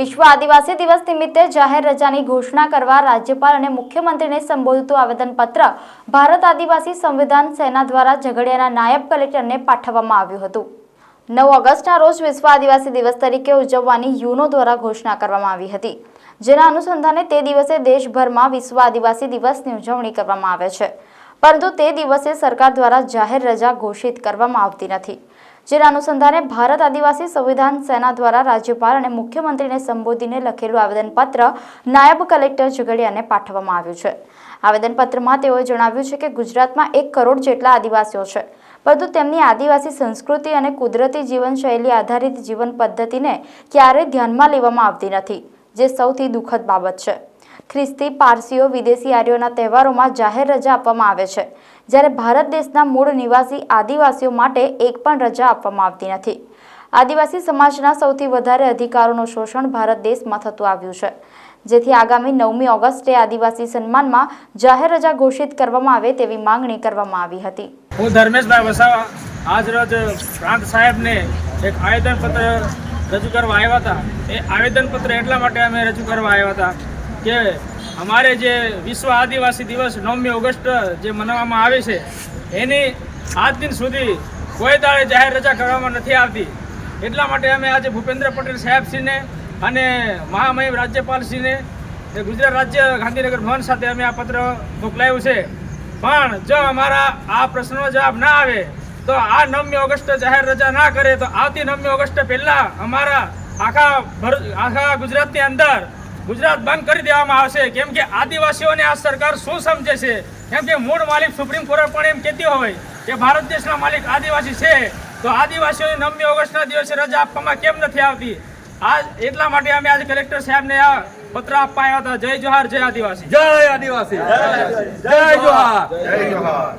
વિશ્વ આદિવાસી દિવસ નિમિત્તે જાહેર રજાની ઘોષણા કરવા રાજ્યપાલ અને મુખ્યમંત્રીને સંબોધતું આવેદનપત્ર ભારત આદિવાસી સંવિધાન સેના દ્વારા ઝઘડિયાના નાયબ કલેક્ટરને પાઠવવામાં આવ્યું હતું. નવ ઓગસ્ટના રોજ વિશ્વ આદિવાસી દિવસ તરીકે ઉજવવાની યુનો દ્વારા ઘોષણા કરવામાં આવી હતી. જેના અનુસંધાને તે દિવસે દેશભરમાં વિશ્વ આદિવાસી દિવસની ઉજવણી કરવામાં આવે છે. પરંતુ તે દિવસે સરકાર દ્વારા જાહેર રજા ઘોષિત કરવામાં આવતી નથી. જેના અનુસંધાને ભારત આદિવાસી સંવિધાન સેના દ્વારા રાજ્યપાલ અને મુખ્યમંત્રીને સંબોધીને લખેલું આવેદનપત્ર નાયબ કલેક્ટર ઝઘડિયાને પાઠવવામાં આવ્યું છે. આવેદનપત્રમાં તેઓએ જણાવ્યું છે કે ગુજરાતમાં એક કરોડ જેટલા આદિવાસીઓ છે, પરંતુ તેમની આદિવાસી સંસ્કૃતિ અને કુદરતી જીવનશૈલી આધારિત જીવન પદ્ધતિને ક્યારેય ધ્યાનમાં લેવામાં આવતી નથી, જે સૌથી દુઃખદ બાબત છે. ખ્રિસ્તી, પારસીઓ વિદેશી આર્યોના તહેવારોમાં જાહેર રજા આપવામાં આવે છે. જ્યારે ભારત દેશના મૂળ નિવાસી આદિવાસીઓ માટે એક પણ રજા આપવામાં આવતી નથી. આદિવાસી સમાજના સૌથી વધારે અધિકારોનું શોષણ ભારત દેશમાં થતું આવ્યું છે. જેથી આગામી નવમી ઓગસ્ટે આદિવાસી સન્માનમાં જાહેર રજા ઘોષિત કરવામાં આવે તેવી માંગણી કરવામાં આવી હતી. હું ધર્મેશભાઈ વસાવા આજ રોજ પ્રાંત સાહેબને એક આવેદનપત્ર રજૂ કરવા આવ્યા હતા. એ આવેદનપત્ર એટલા માટે અમે રજૂ કરવા આવ્યા હતા કે અમારે જે વિશ્વ આદિવાસી દિવસ નવમી ઓગસ્ટ જે મનાવવામાં આવે છે, એની આજ દિન સુધી કોઈ દાડે જાહેર રજા કરવામાં નથી આવતી. એટલા માટે અમે આજે ભૂપેન્દ્ર પટેલ સાહેબશ્રીને અને મહામહિમ રાજ્યપાલશ્રીને ગુજરાત રાજ્ય ગાંધીનગર ભવન સાથે અમે આ પત્ર મોકલાયું છે. પણ જો અમારા આ પ્રશ્નનો જવાબ ના આવે, તો આ નવમી ઓગસ્ટ જાહેર રજા ના કરે, તો આવતી નવમી ઓગસ્ટ પહેલાં અમારા આખા ભર- આખા ગુજરાતની અંદર ગુજરાત બંધ કરી દેવામાં આવશે. કેમ કે આદિવાસીઓને આ સરકાર શું સમજે છે? કેમ કે મૂળ માલિક સુપ્રીમ કોર્ટ પણ એમ કહેતી હોય કે ભારત દેશના માલિક આદિવાસી છે તો આદિવાસીઓને નવમી ઓગસ્ટના દિવસે રજા આપવામાં કેમ નથી આવતી? આ એટલા માટે અમે આજે કલેક્ટર સાહેબને આ પત્ર આપવા આવ્યા હતા. જય જોહાર જય આદિવાસી. જય આદિવાસી. જય જોહાર.